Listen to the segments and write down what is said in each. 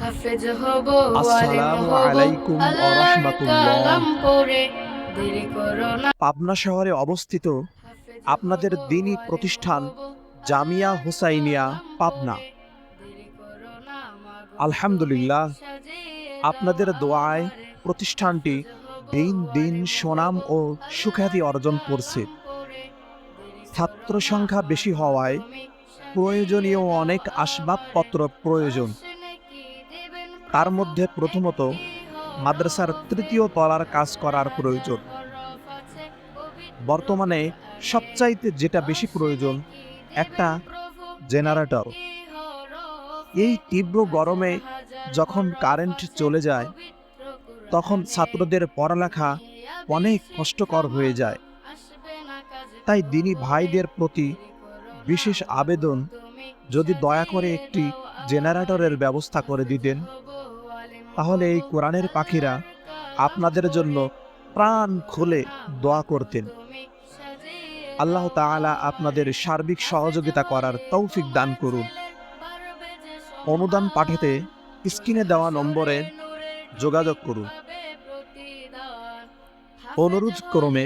হাফেজ হব আসসালামু আলাইকুম ওয়া রাহমাতুল্লাহ। কালাম পড়ে দেরি করো না। পাবনা শহরে অবস্থিত আপনাদের দিনী প্রতিষ্ঠান জামিয়া হুসাইনিয়া পাবনা। আলহামদুলিল্লাহ। আপনাদের দোয়ায় প্রতিষ্ঠানটি দিন দিন সুনাম ও সুখ্যাতি অর্জন করছে। ছাত্র সংখ্যা বেশি হওয়ায় প্রয়োজনীয় অনেক আসবাবপত্র প্রয়োজন। তার মধ্যে প্রথমত মাদ্রাসার তৃতীয় তলার কাজ করার প্রয়োজন। বর্তমানে সবচাইতে যেটা বেশি প্রয়োজন, একটা জেনারেটর। এই তীব্র গরমে যখন কারেন্ট চলে যায়, তখন ছাত্রদের পড়ালেখা অনেক কষ্টকর হয়ে যায়। তাই দিনী ভাইদের প্রতি বিশেষ আবেদন, যদি দয়া করে একটি জেনারেটরের ব্যবস্থা করে দিতেন। তাহলে এই কোরআনের পাখিরা আপনাদের জন্য প্রাণ খুলে দোয়া করতেন। আল্লাহ তাআলা আপনাদের সার্বিক সহযোগিতা করার তৌফিক দান করুন। অনুদান পাঠাতে স্ক্রিনে দেওয়া নম্বরে যোগাযোগ করুন। অনুরোধ ক্রমে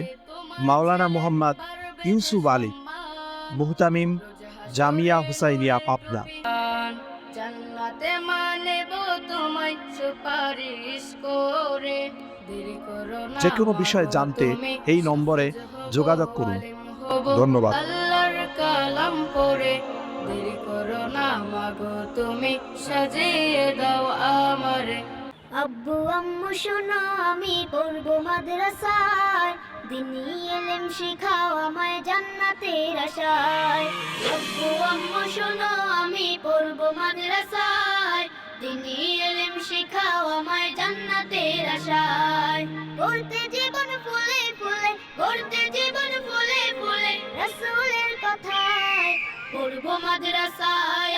মাওলানা মোহাম্মদ ইউসুফ আলী, মুহতামিম জামিয়া হুসাইনিয়া পাবনা। জান্নাতে মানে তোমায় সুপারিশ করে। যে কোনো বিষয়ে জানতে এই নম্বরে যোগাযোগ করুন। ধন্যবাদ। আল্লাহর কালাম পড়ে দেরি করো না মাগো তুমি। সাজিয়ে দাও আমারে। আব্বু আম্মু শোনো আমি পড়ব মাদ্রাসায়। দিনী এলেম শিখাও আমায় জান্নাতের আশায়। আব্বু আম্মু শোনো আমি পড়ব মাদ্রাসায় দিনী এলেম শিখাও জীবন ফুলে ফুলে জীবন ফুলে ফুলে কথায়।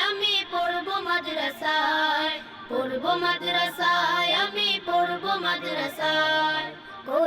আমি পড়ব মাদ্রাসায়। পড়ব আমি পড়ব মাদ্রাসায়।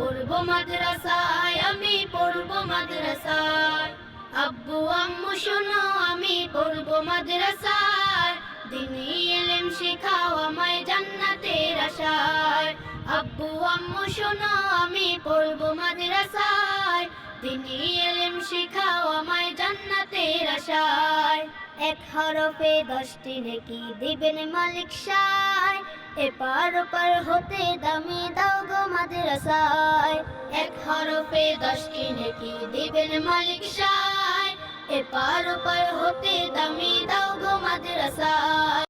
পড়ব মাদ্রাসায়, আমি পড়ব মাদ্রাসায়। আব্বু, আম্মু, শোনো, আমি পড়ব মাদ্রাসায়। দিনী এলেম শেখাও আমায় জান্নাতের আশায়। আব্বু, আম্মু, শোনো, আমি পড়ব মাদ্রাসায়। দিনী এলেম শেখাও আমায় জান্নাতের আশায়। এক হরফে দশটি নেকি দিবেন মালিক সায়। এপার ওপার হতে দামি মাদ্রাসায় এক হরফে দশটি নেকি দিবেন মালিক সায়। এপার ওপার হতে দামি দাও গো মাদ্রাসায়।